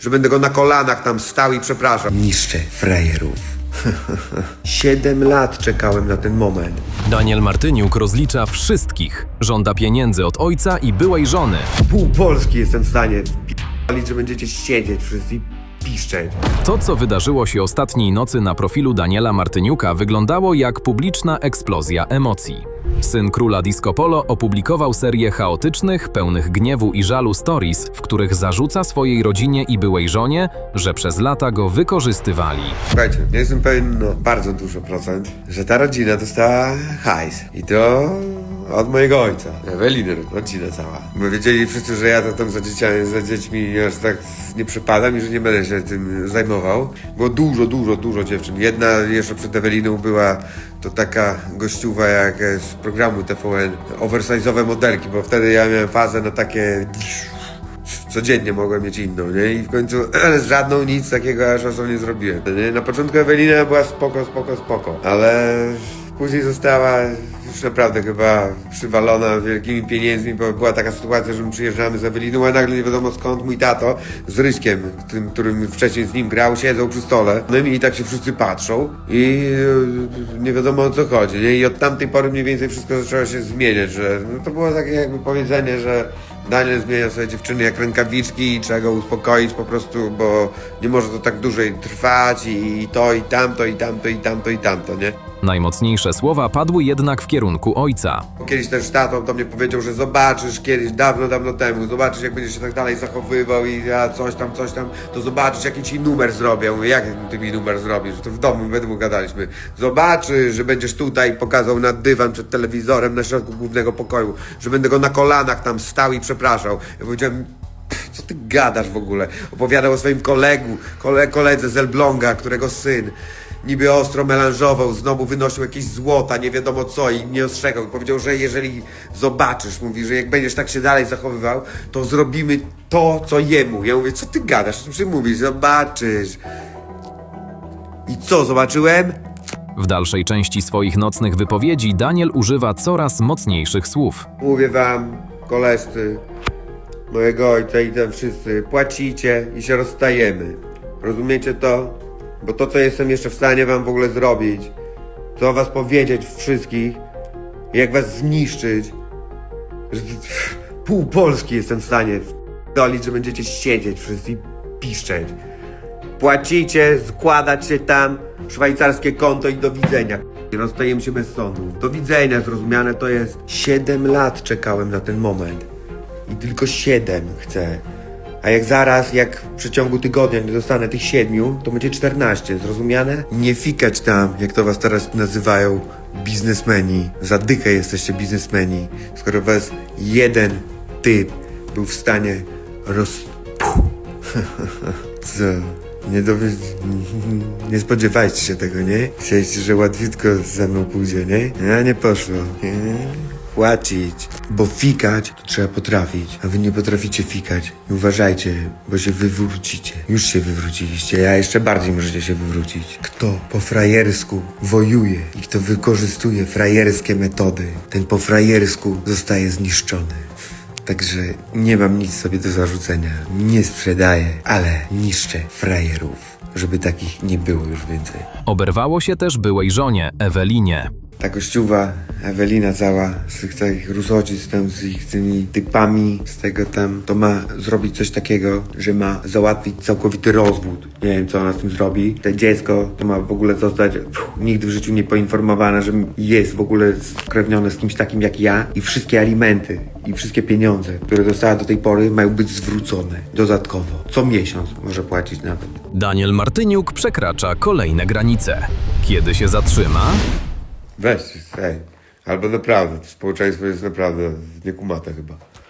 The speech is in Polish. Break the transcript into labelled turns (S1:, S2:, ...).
S1: że będę go na kolanach tam stał i przepraszał. Niszczę frajerów. Siedem lat czekałem na ten moment.
S2: Daniel Martyniuk rozlicza wszystkich. Żąda pieniędzy od ojca i byłej żony.
S1: Pół Polski jestem w stanie p***lić, że będziecie siedzieć wszyscy i piszczeć.
S2: To, co wydarzyło się ostatniej nocy na profilu Daniela Martyniuka, wyglądało jak publiczna eksplozja emocji. Syn króla Disco Polo opublikował serię chaotycznych, pełnych gniewu i żalu stories, w których zarzuca swojej rodzinie i byłej żonie, że przez lata go wykorzystywali.
S1: Słuchajcie, ja jestem pewien, no bardzo dużo procent, że ta rodzina dostała hajs. I to od mojego ojca. Eweliny, rodzina cała. Bo wiedzieli wszyscy, że ja to tam za dzieciami, za dziećmi aż tak nie przypadam i że nie będę się tym zajmował. Było dużo, dużo, dużo dziewczyn. Jedna jeszcze przed Eweliną była to taka gościuwa jak z programu TVN, oversize'owe modelki, bo wtedy ja miałem fazę na takie codziennie mogłem mieć inną, nie? I w końcu z żadną nic takiego aż razu nie zrobiłem. Nie? Na początku Ewelina była spoko, spoko, spoko, ale później została już naprawdę chyba przywalona wielkimi pieniędzmi, bo była taka sytuacja, że my przyjeżdżamy z Eweliną, a nagle nie wiadomo skąd mój tato z Ryśkiem, tym, którym wcześniej z nim grał, siedzą przy stole. No i tak się wszyscy patrzą i e, nie wiadomo o co chodzi, nie? I od tamtej pory mniej więcej wszystko zaczęło się zmieniać, że no to było takie jakby powiedzenie, że Daniel zmienia sobie dziewczyny jak rękawiczki i trzeba go uspokoić po prostu, bo nie może to tak dłużej trwać i to i tamto i tamto i tamto i tamto, nie?
S2: Najmocniejsze słowa padły jednak w kierunku ojca.
S1: Kiedyś też tato do mnie powiedział, że zobaczysz kiedyś, dawno, dawno temu, zobaczysz jak będziesz się tak dalej zachowywał i ja coś tam, coś tam, to zobaczysz jaki ci numer zrobię. Mówię, jak ty mi numer zrobisz? To w domu we dwóch gadaliśmy. Zobaczysz, że będziesz tutaj pokazał na dywan przed telewizorem na środku głównego pokoju, że będę go na kolanach tam stał i przepraszał. Ja powiedziałem, "Pff, co ty gadasz w ogóle? Opowiadał o swoim kolegu, kole, koledze z Elbląga, którego syn niby ostro melanżował, znowu wynosił jakieś złota, nie wiadomo co i nie ostrzegał. Powiedział, że jeżeli zobaczysz, mówi, że jak będziesz tak się dalej zachowywał, to zrobimy to, co jemu. Ja mówię, co ty gadasz, czym mówisz? Zobaczysz. I co, zobaczyłem?
S2: W dalszej części swoich nocnych wypowiedzi Daniel używa coraz mocniejszych słów.
S1: Mówię wam, koleżcy, mojego ojca i tam wszyscy, płacicie i się rozstajemy. Rozumiecie to? Bo to, co jestem jeszcze w stanie wam w ogóle zrobić, co o was powiedzieć wszystkich, jak was zniszczyć, że pół Polski jestem w stanie dolić, że będziecie siedzieć wszyscy i piszczeć. Płacicie, składać się tam, szwajcarskie konto i do widzenia. Rozstajemy się bez sądów. Do widzenia zrozumiane to jest 7 lat czekałem na ten moment. I tylko 7 chcę. A jak zaraz, jak w przeciągu tygodnia nie dostanę tych 7, to będzie 14, zrozumiane? Nie fikać tam, jak to was teraz nazywają, biznesmeni. Za dychę jesteście biznesmeni. Skoro was jeden typ był w stanie roz... Co? Nie dowie... Nie spodziewajcie się tego, nie? Chcieliście, że łatwiutko ze mną pójdzie, nie? A nie poszło. Nie? Płacić. Bo fikać to trzeba potrafić, a wy nie potraficie fikać. I uważajcie, bo się wywrócicie. Już się wywróciliście, a jeszcze bardziej możecie się wywrócić. Kto po frajersku wojuje i kto wykorzystuje frajerskie metody, ten po frajersku zostaje zniszczony. Także nie mam nic sobie do zarzucenia. Nie sprzedaję, ale niszczę frajerów, żeby takich nie było już więcej.
S2: Oberwało się też byłej żonie, Ewelinie.
S1: Ta kościuwa, Ewelina cała, z tych takich rusocic tam, z ich tymi typami, z tego tam, to ma zrobić coś takiego, że ma załatwić całkowity rozwód. Nie wiem, co ona z tym zrobi. To dziecko to ma w ogóle zostać pff, nigdy w życiu nie poinformowane, że jest w ogóle skrewnione z kimś takim jak ja i wszystkie alimenty i wszystkie pieniądze, które dostała do tej pory mają być zwrócone dodatkowo. Co miesiąc może płacić nawet.
S2: Daniel Martyniuk przekracza kolejne granice. Kiedy się zatrzyma?
S1: Weź, ej. Albo naprawdę, to społeczeństwo jest naprawdę niekumate chyba.